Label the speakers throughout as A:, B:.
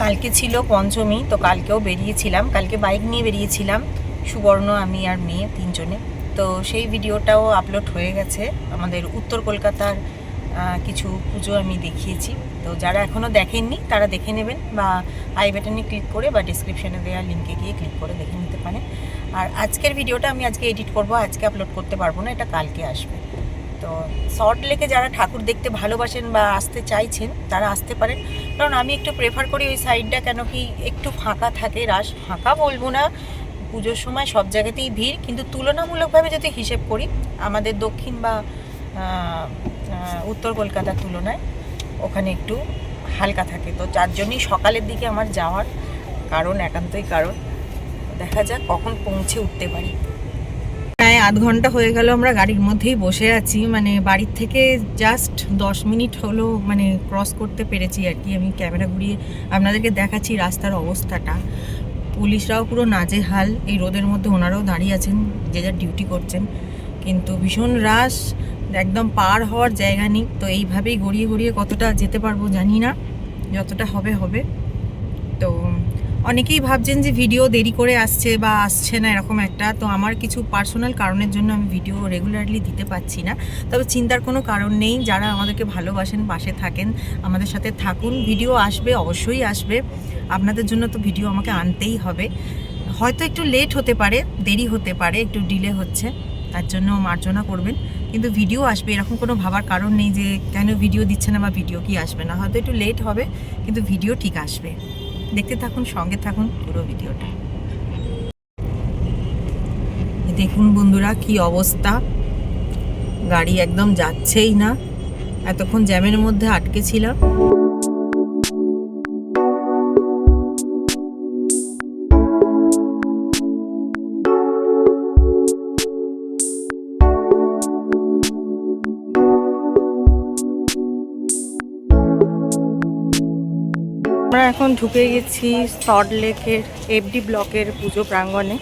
A: কালকে ছিল পঞ্চমী, তো কালকেও বেরিয়েছিলাম। কালকে বাইক নিয়ে বেরিয়েছিলাম। সুবর্ণ, আমি আর মেয়ে তিনজনে। তো সেই ভিডিওটাও আপলোড হয়ে গেছে। আমাদের উত্তর কলকাতার কিছু পুজো আমি দেখিয়েছি। তো যারা এখনও দেখেননি, তারা দেখে নেবেন বা আই বাটনে ক্লিক করে বা ডিসক্রিপশানে দেওয়া লিঙ্কে গিয়ে ক্লিক করে দেখে নিতে পারেন। আর আজকের ভিডিওটা আমি আজকে এডিট করব। আজকে আপলোড করতে পারব না, এটা কালকে আসবে। তো শর্ট লেকে যারা ঠাকুর দেখতে ভালোবাসেন বা আসতে চাইছেন, তারা আসতে পারেন। কারণ আমি একটু প্রেফার করি ওই সাইডটা কেন কি একটু ফাঁকা থাকে রাস ফাঁকা বলব না। পুজোর সময় সব জায়গাতেই ভিড়, কিন্তু তুলনামূলকভাবে যদি হিসেব করি, আমাদের দক্ষিণ বা উত্তর কলকাতার তুলনায় ওখানে একটু হালকা থাকে। তো যার জন্যই সকালের দিকে আমার যাওয়ার কারণ, একান্তই কারণ। দেখা যাক কখন পৌঁছে উঠতে পারি। প্রায় আধ ঘণ্টা হয়ে গেল আমরা গাড়ির মধ্যেই বসে আছি। মানে বাড়ির থেকে জাস্ট দশ মিনিট হলো মানে ক্রস করতে পেরেছি আর কি। আমি ক্যামেরা ঘুরিয়ে আপনাদেরকে দেখাচ্ছি রাস্তার অবস্থাটা। পুলিশরাও পুরো নাজেহাল। এই রোদের মধ্যে ওনারাও দাঁড়িয়ে আছেন, যে যার ডিউটি করছেন। কিন্তু ভীষণ রাশ, একদম পার হওয়ার জায়গা নেই। তো এইভাবেই গড়িয়ে গড়িয়ে কতটা যেতে পারব জানি না। যতটা হবে হবে। অনেকেই ভাবছেন যে ভিডিও দেরি করে আসছে বা আসছে না এরকম একটা। তো আমার কিছু পার্সোনাল কারণের জন্য আমি ভিডিও রেগুলারলি দিতে পারছি না। তবে চিন্তার কোনো কারণ নেই, যারা আমাদেরকে ভালোবাসেন, পাশে থাকেন, আমাদের সাথে থাকুন। ভিডিও আসবে, অবশ্যই আসবে। আপনাদের জন্য তো ভিডিও আমাকে আনতেই হবে। হয়তো একটু লেট হতে পারে, দেরি হতে পারে, একটু ডিলে হচ্ছে, তার জন্য মার্জনা করবেন। কিন্তু ভিডিও আসবে, এরকম কোনো ভাবার কারণ নেই যে কেন ভিডিও দিচ্ছে না বা ভিডিও কি আসবে না। হয়তো একটু লেট হবে, কিন্তু ভিডিও ঠিক আসবে। দেখতে থাকুন, সঙ্গে থাকুন পুরো ভিডিওটা। দেখুন বন্ধুরা কি অবস্থা। গাড়ি একদম যাচ্ছেই না। এতক্ষণ জ্যামের মধ্যে আটকে ছিলাম। আমরা এখন ঢুকে গেছি সল্ট লেকের এফডি ব্লকের পুজো প্রাঙ্গণে।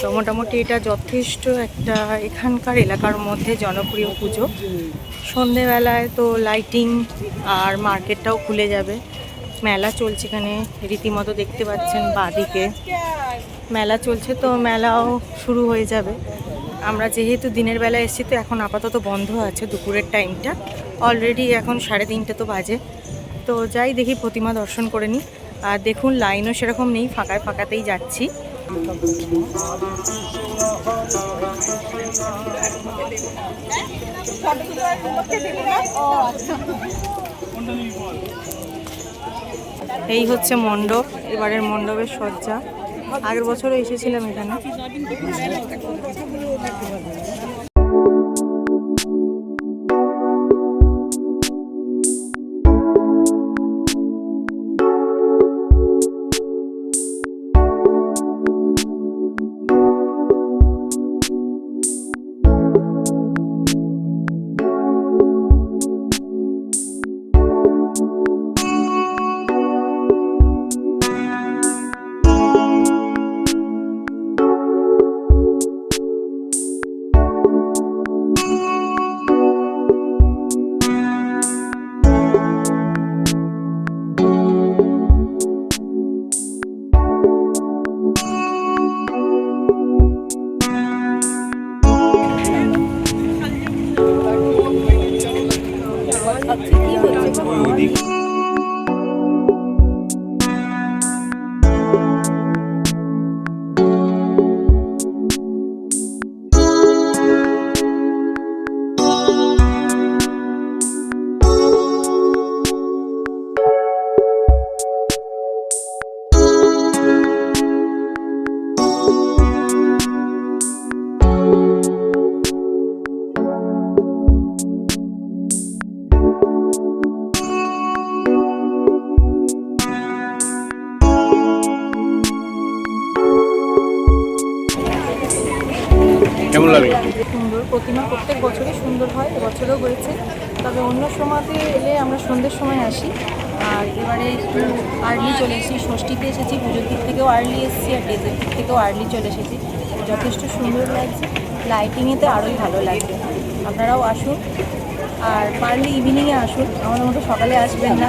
A: তো মোটামুটি এটা যথেষ্ট একটা এখানকার এলাকার মধ্যে জনপ্রিয় পুজো। সন্ধেবেলায় তো লাইটিং আর মার্কেটটাও খুলে যাবে। মেলা চলছে এখানে, রীতিমতো দেখতে পাচ্ছেন বাদিকে। মেলা চলছে তো মেলাও শুরু হয়ে যাবে। আমরা যেহেতু দিনের বেলা এসেছি, তো এখন আপাতত বন্ধ আছে দুপুরের টাইমটা অলরেডি এখন সাড়ে তিনটে তো বাজে। তো যাই দেখি প্রতিমা দর্শন করে নিই। আর দেখুন লাইনও সেরকম নেই, ফাঁকায় ফাঁকাতেই যাচ্ছি। এই হচ্ছে মণ্ডপ, এবারের মণ্ডপের সজ্জা। আগের বছরও এসেছিলাম এখানে। সুন্দর হয়, এবছরও হয়েছে। তবে অন্য সময়তে এলে আমরা সন্ধ্যের সময় আসি। আর এবারে একটু আর্লি চলে এসেছি, ষষ্ঠীতে এসেছি, পুজোর দিক থেকেও আর্লি এসেছি আর ডেজের দিক থেকেও আর্লি চলে এসেছি। যথেষ্ট সুন্দর লাগছে লাইটিংয়েতে আরোই ভালো লাগবে। আপনারাও আসুন, আর পারলে ইভিনিংয়ে আসুন, আমাদের মতো সকালে আসবেন না।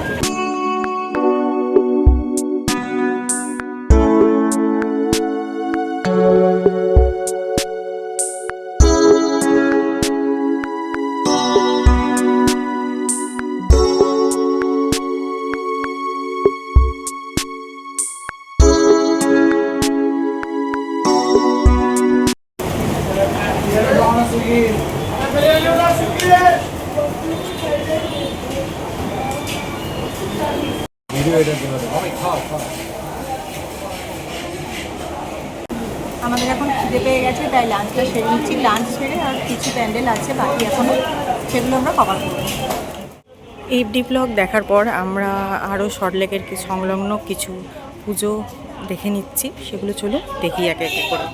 A: আমাদের এখন খিদে পেয়ে গেছে, তাই লাঞ্চটা সেরে নিচ্ছি। লাঞ্চ সেরে আর কিছু প্যান্ডেল আছে, বাকি এখনও সেগুলো আমরা কভার করব। এই ডি ব্লগ দেখার পর আমরা আরও সল্টলেকের সংলগ্ন কিছু পুজো দেখে নিচ্ছি। সেগুলো চলো দেখি একে একে করে।